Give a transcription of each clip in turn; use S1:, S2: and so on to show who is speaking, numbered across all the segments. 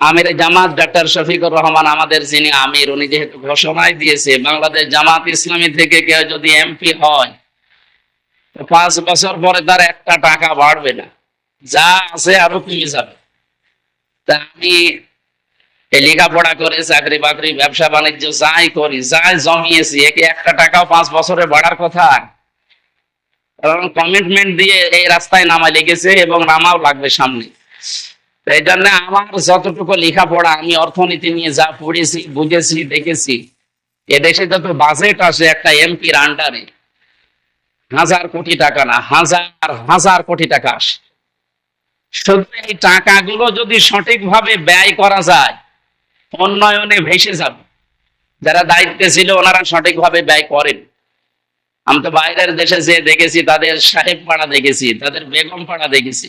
S1: আমির Jamaat doctor Shafiqur Rahman আমাদের যিনি আমির, উনি যেহেতু ঘোষণায় দিয়েছে, বাংলাদেশ জামাত ইসলামী থেকে কেউ যদি এমপি হয় পাঁচ বছর পরে তার একটা টাকা বাড়বে না। যা আছে আরও কমে যাবে। তা আমি লেখাপড়া করে, চাকরি বাকরি, ব্যবসা বাণিজ্য যাই করি, যাই জমিয়েছি, একে একটা টাকাও পাঁচ বছরে বাড়ার কথা। কারণ কমিটমেন্ট দিয়ে এই রাস্তায় নামা লেগেছে এবং নামাও লাগবে সামনে। এই জন্য আমার যতটুকু লেখাপড়া, আমি অর্থনীতি নিয়ে যা পড়েছি, বুঝেছি, দেখেছি এদেশে যত বাজেট আসে একটা এমপির আন্ডারে হাজার কোটি টাকা না, হাজার হাজার কোটি টাকা আসে। শুধু এই টাকাগুলো যদি সঠিকভাবে ব্যয় করা যায়, উন্নয়নে ভেসে যাবে। যারা দায়িত্বে ছিল, ওনারা সঠিকভাবে ব্যয় করেন। আমি তো বাইরের দেশে যে দেখেছি, তাদের সাহেব পাড়া দেখেছি, তাদের বেগম পাড়া দেখেছি।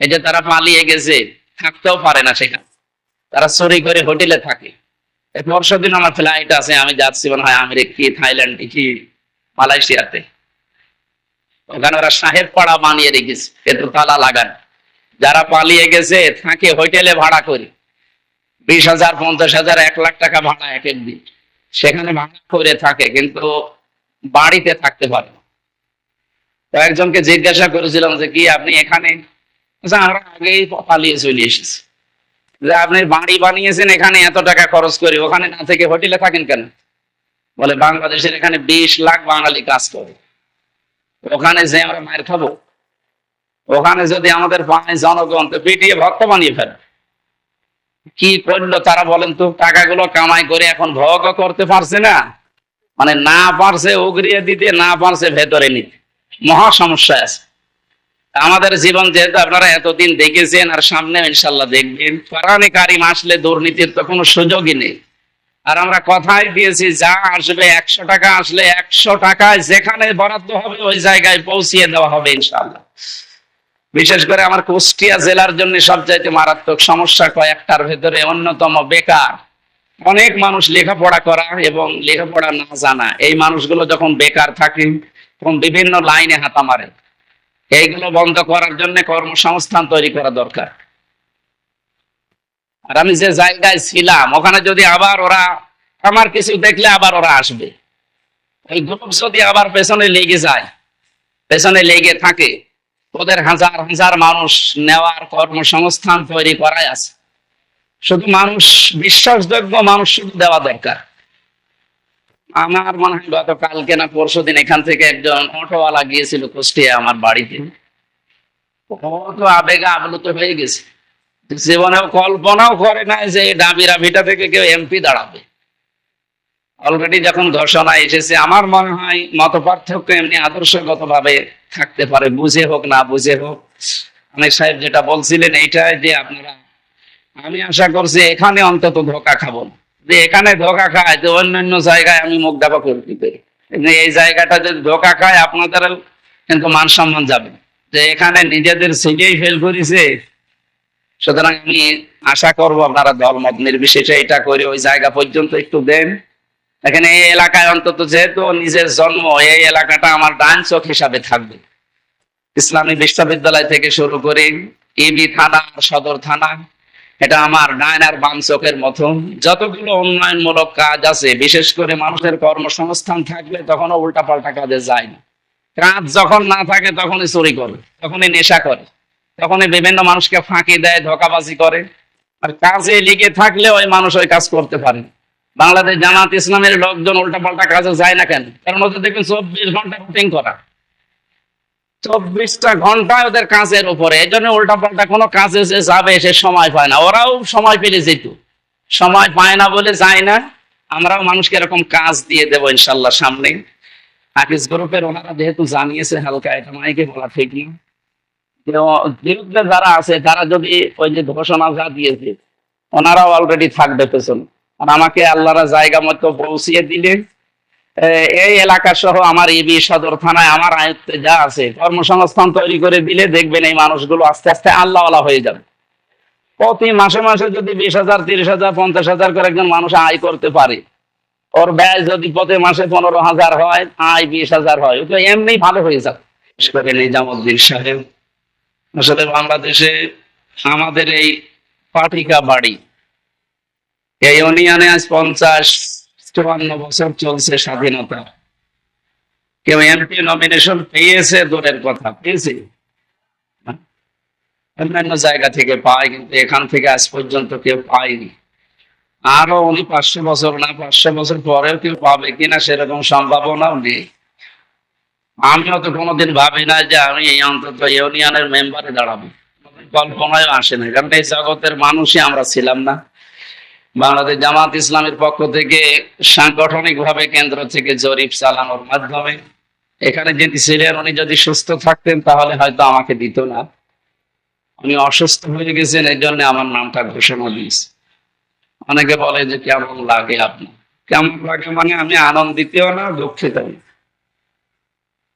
S1: এই যে তারা পালিয়ে গেছে, থাকতেও পারে না সেখানে। তারা চুরি করে হোটেলে থাকে। পরশু দিন আমার ফ্লাইট আছে, আমি যাচ্ছি মনে হয় আমেরিকা কি, থাইল্যান্ড কি মালয়েশিয়াতে। ওখানে ওরা সাহেব পাড়া বানিয়ে রেখেছে এতে তালা লাগান। যারা পালিয়ে গেছে, থাকে হোটেলে ভাড়া করে। বিশ হাজার, পঞ্চাশ হাজার, এক লাখ টাকা ভাড়া এক এক দিন। সেখানে ভাড়া করে থাকে, কিন্তু বাড়িতে থাকতে পারে একজনকে জিজ্ঞাসা করেছিলাম যে, কি আপনি এখানে আমরা আগেই পালিয়ে চলে এসেছি। যে আপনি বাড়ি বানিয়েছেন, এখানে এত টাকা খরচ করে, ওখানে না থেকে হোটেলে থাকেন কেন? বলে, বাংলাদেশের এখানে বিশ লাখ বাঙালি কাজ করে। ওখানে যে আমরা মায়ের খাব, ওখানে যদি আমাদের পায় জনগণ তো পিটিয়ে ভক্ত বানিয়ে ফেলে। কি করল তারা বলেন তো, টাকাগুলো কামাই করে এখন ভোগও করতে পারছে না। মানে না পারছে উগরিয়ে দিতে, না পারছে ভেতরে নিতে। মহা সমস্যা আছে। আমাদের জীবন যেহেতু আপনারা এতদিন দেখেছেন আর সামনে ইনশাল্লাহ দেখবেন, কোরআনে কারিম আসলে দুর্নীতির তো কোনো সুযোগই নেই। আর আমরা কথাই দিয়েছি, যা আসবে একশো টাকা আসলে একশো টাকায় যেখানে বরাদ্দ হবে ওই জায়গায় পৌঁছিয়ে দেওয়া হবে ইনশাল্লাহ। বিশেষ করে আমার কুষ্টিয়া জেলার জন্য সবচাইতে মারাত্মক সমস্যা কয়েকটার ভেতরে অন্যতম বেকার। অনেক মানুষ লেখাপড়া করা এবং লেখাপড়া না জানা। এই মানুষগুলো যখন বেকার থাকে, তখন বিভিন্ন লাইনে হাতা মারে। এইগুলো বন্ধ করার জন্য কর্মসংস্থান তৈরি করা দরকার। আর আমি যে জায়গায় ছিলাম, ওখানে যদি আবার ওরা আমার কিছু দেখলে আবার ওরা আসবে। এই গ্রুপ যদি আবার পেছনে লেগে যায়, পেছনে লেগে থাকে, ওদের হাজার হাজার মানুষ নেওয়ার কর্মসংস্থান তৈরি করাই আছে। শুধু মানুষ, বিশ্বাসযোগ্য মানুষ শুধু দেওয়া দরকার। আমার মনে হয় গত কালকে না পরশু দিন এখান থেকে একজন অটোওয়ালা গিয়েছিল কুষ্টিয়া আমার বাড়িতে। তো আবেগে আপ্লুত হয়ে গেছে। জীবনেও কল্পনাও করে না যে ডাবিরা ভিটা থেকে কেউ এমপি দাঁড়াবে। অলরেডি যখন ঘোষণা এসেছে, আমার মনে হয় মত পার্থক্য এমনি আদর্শগত ভাবে থাকতে পারে। বুঝে হোক, না বুঝে হোক। অনেক সাহেব যেটা বলছিলেন, এইটাই যে আপনারা, আমি আশা করছি এখানে অন্তত ধোকা খাব না। যে এখানে ধোকা খায় তো অন্যান্য জায়গায় আমি মুখ ডাবা করতে পারি এই জায়গাটা যদি ধোকা খায়, আপনাদের কিন্তু মান সম্মান যাবে। যে এখানে নিজেদের সিটেই ফেল করেছে, সুতরাং আমি আশা করব আপনারা দলমত নির্বিশেষে এটা করে ওই জায়গা পর্যন্ত একটু দেন। এখানে এই এলাকায় অন্তত যেহেতু নিজের জন্ম, এই এলাকাটা আমার ডান চোখ হিসাবে থাকবে। ইসলামী বিশ্ববিদ্যালয় থেকে শুরু করে ইবি থানা, সদর থানা এটা আমার ডাইন আর বাম চোখের মতো। যতগুলো উন্নয়নমূলক কাজ আছে, বিশেষ করে মানুষের কর্মসংস্থান থাকলে তখনও উল্টাপাল্টা কাজে যায় না। কাজ যখন না থাকে, তখনই চুরি করে, তখনই নেশা করে, তখনই বিভিন্ন মানুষকে ফাঁকি দেয়, ধোকাবাজি করে। আর কাজে লিগে থাকলে ওই মানুষ ওই কাজ করতে পারে বাংলাদেশ জামাত ইসলামের লোকজন উল্টাপাল্টা কাজে যায় না কেন? কারণ ওদের দেখবেন চব্বিশ ঘণ্টা রুটিন করা। চব্বিশটা ঘন্টায় ওদের কাজের উপরে। এই জন্য উল্টা পাল্টা কোনো কাজে যে যাবে, সে সময় পায় না। ওরাও সময় পেলে যেত। সময় পায় না বলে যায় না। আমরাও মানুষকে এরকম কাজ দিয়ে দেবো ইনশাল্লাহ সামনে। হাফিজ গ্রুপের ওনারা যেহেতু জানিয়েছে হালকা এটা মাইকে বলা ঠিক না। বিরুদ্ধে যারা আছে, তারা যদি ওই যে ঘোষণা যা দিয়েছে, ওনারাও অলরেডি থাকবে পেছন। আর আমাকে আল্লাহরা জায়গা মতো পৌঁছিয়ে দিলে এই এলাকা সহ আমার ইবি সদর থানায় আমার আয়ত্তে যা আছে, কর্মসংস্থান তৈরি করে দিলে দেখবেন এই মানুষগুলো আস্তে আস্তে আল্লাহওয়ালা হয়ে যাবে। প্রতি মাসে মাসে যদি বিশ হাজার, তিরিশ হাজার, পঞ্চাশ হাজার করে একজন মানুষ আয় করতে পারে, ওর ব্যয় যদি প্রতি মাসে পনেরো হাজার হয়, আয় বিশ হাজার হয় তো এমনি ভালো হয়ে যাবে। নিজামুদ্দিন সাহেব, আসলে বাংলাদেশে আমাদের এই পাটিকা বাড়ি, এই ইউনিয়নে আজ পঞ্চাশ চুয়ান্ন বছর চলছে স্বাধীনতা। কেউ এমপি নমিনেশন পেয়েছে, দূরের কথা, পেয়েছে। অন্যান্য জায়গা থেকে পায়, কিন্তু এখান থেকে আজ পর্যন্ত কেউ পায়নি। আরও উনি পাঁচশো বছর, না পাঁচশো বছর পরেও কেউ পাবে কিনা সেরকম সম্ভাবনাও নেই। আমিও তো কোনোদিন ভাবি না যে আমি এই অন্তত ইউনিয়নের মেম্বারে দাঁড়াবো। কল্পনায় আসে না কারণ এই জগতের মানুষই আমরা ছিলাম না। বাংলাদেশ জামাত ইসলামের পক্ষ থেকে সাংগঠনিক ভাবে কেন্দ্র থেকে জরিপ চালানোর মাধ্যমে এখানে যিনি ছিলেন উনি যদি সুস্থ থাকতেন, তাহলে হয়তো আমাকে দিত না। উনি অসুস্থ হয়ে গেছেন, এই জন্য আমার নামটা ঘোষণা দিয়েছে। অনেকে বলে যে কেমন লাগে আপনার কেমন লাগে মানে আমি আনন্দিতও না দুঃখিত না।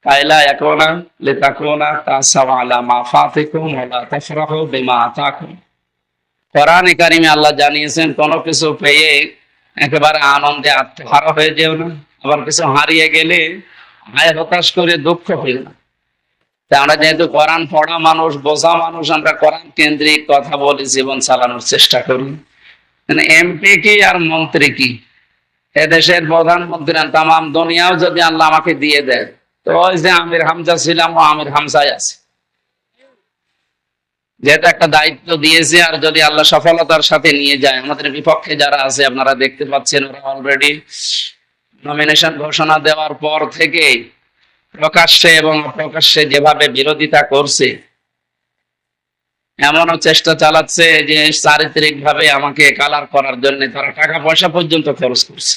S1: কাইলা একোনা লেতাকোনা তাসাওয়া আলা মা ফাতিকুম ওয়ালা তাফরাহু বিমা আতাকুম। কোরআনে কারিমে আল্লাহ জানিয়েছেন, কোনো কিছু পেয়ে একেবারে আনন্দে আত্মহারা হয়ে যেও না। আবার কিছু হারিয়ে গেলে আয় হতাশ করে দুঃখ হইও না আমরা যেহেতু কোরআন পড়া মানুষ, বোঝা মানুষ, আমরা কোরআন কেন্দ্রিক কথা বলি, জীবন চালানোর চেষ্টা করি। মানে এমপি কি আর মন্ত্রী কি? এদেশের প্রধানমন্ত্রী তাম দুনিয়াও যদি আল্লাহ আমাকে দিয়ে দেয়, তো ওই যে আমির হামজা ছিলাম, ও আমির হামজায় আছে। যেহেতু একটা দায়িত্ব দিয়েছে, আর যদি আল্লাহ সফলতার সাথে নিয়ে যায়, আমাদের বিপক্ষে যারা আছে, আপনারা দেখতে পাচ্ছেন ওরা অলরেডি নমিনেশন ঘোষণা দেওয়ার পর থেকে প্রকাশ্যে এবং অপ্রকাশ্যে যেভাবে বিরোধিতা করছে, এমনও চেষ্টা চালাচ্ছে যে চারিত্রিক ভাবে আমাকে কালার করার জন্য তারা টাকা পয়সা পর্যন্ত খরচ করছে।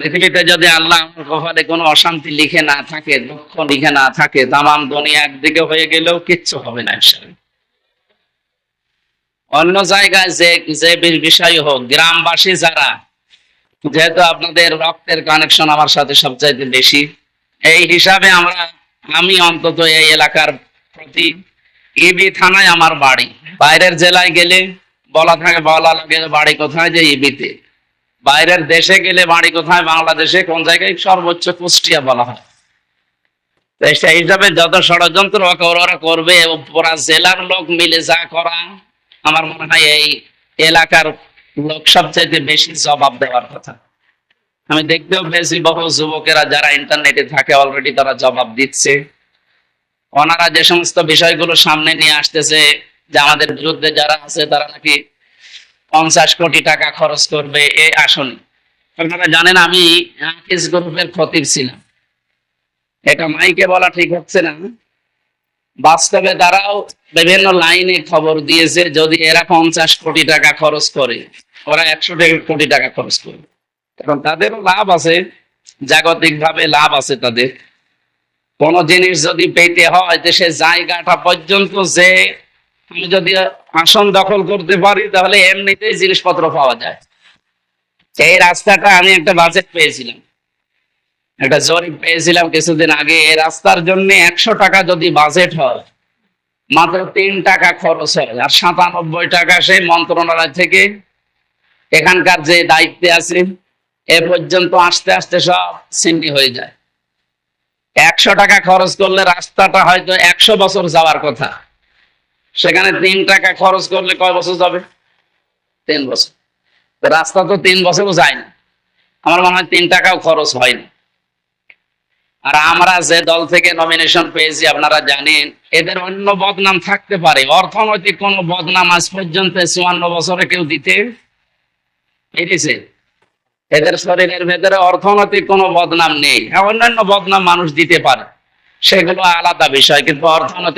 S1: পৃথিবীতে যদি আল্লাহ কপালে কোনো অশান্তি লিখে না থাকে, দুঃখ লিখে না থাকে, তামাম দুনিয়া একদিকে হয়ে গেলেও কিচ্ছু হবে না অন্য জায়গায় যে যে বিষয় হোক, গ্রামবাসী যারা, যেহেতু আপনাদের রক্তের কানেকশন আমার সাথে সবচাইতে বেশি, এই হিসাবে আমরা, আমি অন্তত এই এলাকার প্রতি ইবি থানায় আমার বাড়ি। বাইরের জেলায় গেলে বলা থাকে, বলা লাগে বাড়ি কোথায় যে ইবিতে বাইরের দেশে গেলে বাড়ি কোথায়? বাংলাদেশে কোন জায়গায়? সর্বোচ্চ কুষ্টিয়া বলা হয়। তো সেই হিসাবে যত ষড়যন্ত্র ওরা করবে পুরা জেলার লোক মিলে যা করা, আমার মনে হয় এই এলাকার লোক সবচাইতে বেশি জবাব দেওয়ার কথা। আমি দেখতেও পেয়েছি বহু যুবকেরা যারা ইন্টারনেটে থাকে অলরেডি তারা জবাব দিচ্ছে। ওনারা যে সমস্ত বিষয়গুলো সামনে নিয়ে আসতেছে, যে আমাদের বিরুদ্ধে যারা আছে, তারা নাকি পঞ্চাশ কোটি টাকা খরচ করবে এই আসনে। আপনারা জানেন আমি হাফিজ গ্রুপের খতিব ছিলাম। এটা মাইকে বলা ঠিক হচ্ছে না। বাস্তবে তারাও বিভিন্ন লাইনে খবর দিয়েছে, যদি এরা পঞ্চাশ কোটি টাকা খরচ করে, ওরা একশো কোটি টাকা খরচ করবে। কারণ তাদেরও লাভ আছে জাগতিক ভাবে লাভ আছে তাদের। কোন জিনিস যদি পেতে হয় যে সে জায়গাটা পর্যন্ত যে, আমি যদি আসন দখল করতে পারি, তাহলে এমনিতেই জিনিসপত্র পাওয়া যায়। এই রাস্তাটা আমি একটা বাজেট পেয়েছিলাম। একটা জরিপ পেয়েছিলাম কিছুদিন আগে। এই রাস্তার জন্য একশো টাকা যদি বাজেট হয়, মাত্র তিন টাকা খরচ হয়। আর সাতানব্বই টাকা সেই মন্ত্রণালয় থেকে এখানকার যে দায়িত্বে আছে, এ পর্যন্ত আস্তে আস্তে সব সিন্ডি হয়ে যায়। একশো টাকা খরচ করলে রাস্তাটা হয়তো একশো বছর যাওয়ার কথা। সেখানে তিন টাকা খরচ করলে কয় বছর যাবে? তিন বছর। রাস্তা তো তিন বছরও যায় না। আমার মনে হয় তিন টাকাও খরচ হয় না। আর আমরা যে দল থেকে নমিনেশন পেয়েছি, আপনারা জানেন, এদের অন্য বদনাম থাকতে পারে। অর্থনৈতিক কোন বদনাম আজ পর্যন্ত চুয়ান্ন বছরে কেউ দিতে পেরেছে। এদের শরীরের ভেতরে অর্থনৈতিক কোনো বদনাম নেই। অন্যান্য বদনাম মানুষ দিতে পারে। সেগুলো আলাদা বিষয়, কিন্তু অর্থনৈতিক